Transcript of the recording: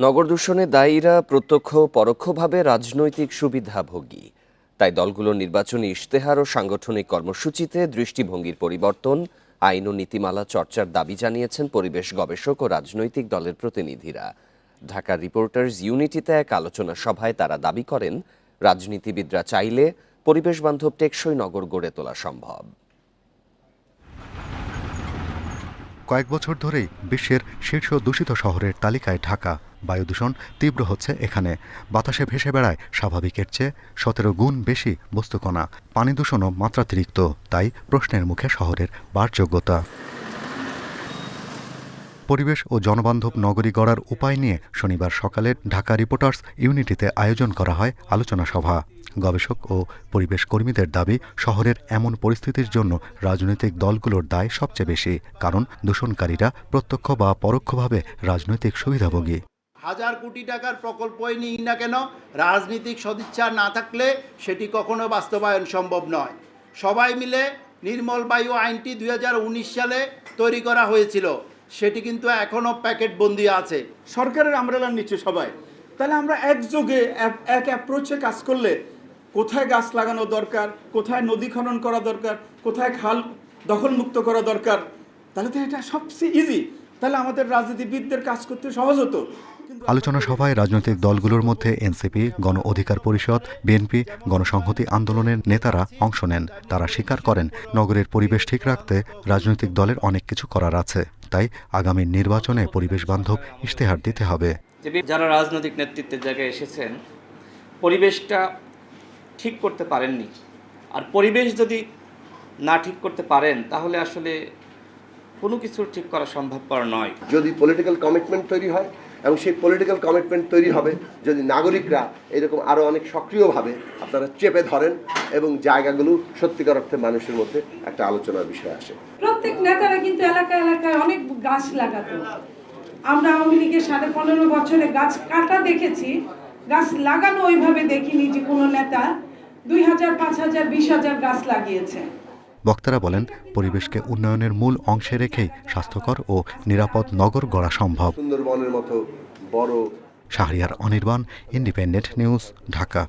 নগর দূষণে দায়ীরা প্রত্যক্ষ, পরোক্ষভাবে রাজনৈতিক সুবিধাভোগী। তাই দলগুলোর নির্বাচনী ইশতেহার ও সাংগঠনিক কর্মসূচিতে দৃষ্টিভঙ্গির পরিবর্তন, আইন ও নীতিমালা চর্চার দাবি জানিয়েছেন পরিবেশ গবেষক ও রাজনৈতিক দলের প্রতিনিধিরা। ঢাকা রিপোর্টার্স ইউনিটিতে এক আলোচনা সভায় তারা দাবি করেন, রাজনীতিবিদরা চাইলে পরিবেশ বান্ধব টেকসই নগর গড়ে তোলা সম্ভব। কয়েক বছর ধরেই বিশ্বের শীর্ষ দূষিত শহরের তালিকায় ঢাকা। বায়ু দূষণ তীব্র হচ্ছে এখানে। বাতাসে ভেসে বেড়ায় স্বাভাবিকের চেয়ে সতেরো গুণ বেশি বস্তুকণা। পানি দূষণও মাত্রাতিরিক্ত, তাই প্রশ্নের মুখে শহরের বাসযোগ্যতা পরিবেশ ও জনবান্ধব নগরী গড়ার উপায় নিয়ে শনিবার সকালে ঢাকা রিপোর্টার্স ইউনিটিতে আয়োজন করা হয় আলোচনা সভা। গবেষক ও পরিবেশ কর্মীদের দাবি, শহরের এমন পরিস্থিতির জন্য রাজনৈতিক দলগুলোর দায় সবচেয়ে বেশি, কারণ দূষণকারীরা প্রত্যক্ষ বা পরোক্ষভাবে রাজনৈতিক সুবিধাভোগী। হাজার কোটি টাকার প্রকল্পই নিই না কেন, রাজনৈতিক সদিচ্ছা না থাকলে সেটি কখনো বাস্তবায়ন সম্ভব নয়। সবাই মিলে নির্মল বায়ু আইনটি দু হাজার উনিশ সালে তৈরি করা হয়েছিল। সেটি কিন্তু এখনও প্যাকেটবন্দি আছে। সরকারের আমরেলার নিচে সবাই। তাহলে আমরা একযোগে, এক- এক অ্যাপ্রোচে কাজ করলে কোথায় গাছ লাগানো দরকার, কোথায় নদী খনন করা দরকার, কোথায় খাল দখলমুক্ত করা দরকার, তাহলে তো এটা সবচেয়ে ইজি তাহলে আমাদের রাজনীতিবিদদের কাজ করতে সহজ হতো। আলোচনা সভায় রাজনৈতিক দলগুলোর মধ্যে এনসিপি গণ অধিকার পরিষদ বিএনপি গণসংহতি আন্দোলনের নেতারা অংশ নেন। তারা স্বীকার করেন নগরের পরিবেশ ঠিক রাখতে রাজনৈতিক দলের অনেক কিছু করার আছে। তাই আগামী নির্বাচনে পরিবেশ বান্ধব ইশতেহার দিতে হবে। যে যারা রাজনৈতিক নেতৃত্বের জায়গায় এসেছেন পরিবেশটা ঠিক করতে পারেননি। আর পরিবেশ যদি না ঠিক করতে পারেন তাহলে আসলে কোনো কিছু ঠিক করা সম্ভবপর নয়। যদি পলিটিক্যাল কমিটমেন্ট তৈরি হয় এবং সেই পলিটিক্যাল কমিটমেন্ট তৈরি হবে যদি নাগরিকরা এরকম আরও অনেক সক্রিয়ভাবে আপনারা চেপে ধরেন এবং জায়গাগুলো সত্যিকার অর্থে মানুষের মধ্যে একটা আলোচনার বিষয় আসে। প্রত্যেক নেতারা কিন্তু এলাকা এলাকায় অনেক গাছ লাগাতো। আমরা আওয়ামী লীগের সাড়ে পনেরো বছরে গাছ কাটা দেখেছি। গাছ লাগানো ওইভাবে দেখিনি যে কোনো নেতা দুই হাজার পাঁচ হাজার বিশ হাজার গাছ লাগিয়েছে। বক্তারা বলেন পরিবেশকে উন্নয়নের মূল অংশে রেখেই স্বাস্থ্যকর ও নিরাপদ নগর গড়া সম্ভব। সুন্দরবনের মতো বড় শাহরিয়ার অনির্বাণ ইন্ডিপেন্ডেন্ট নিউজ ঢাকা।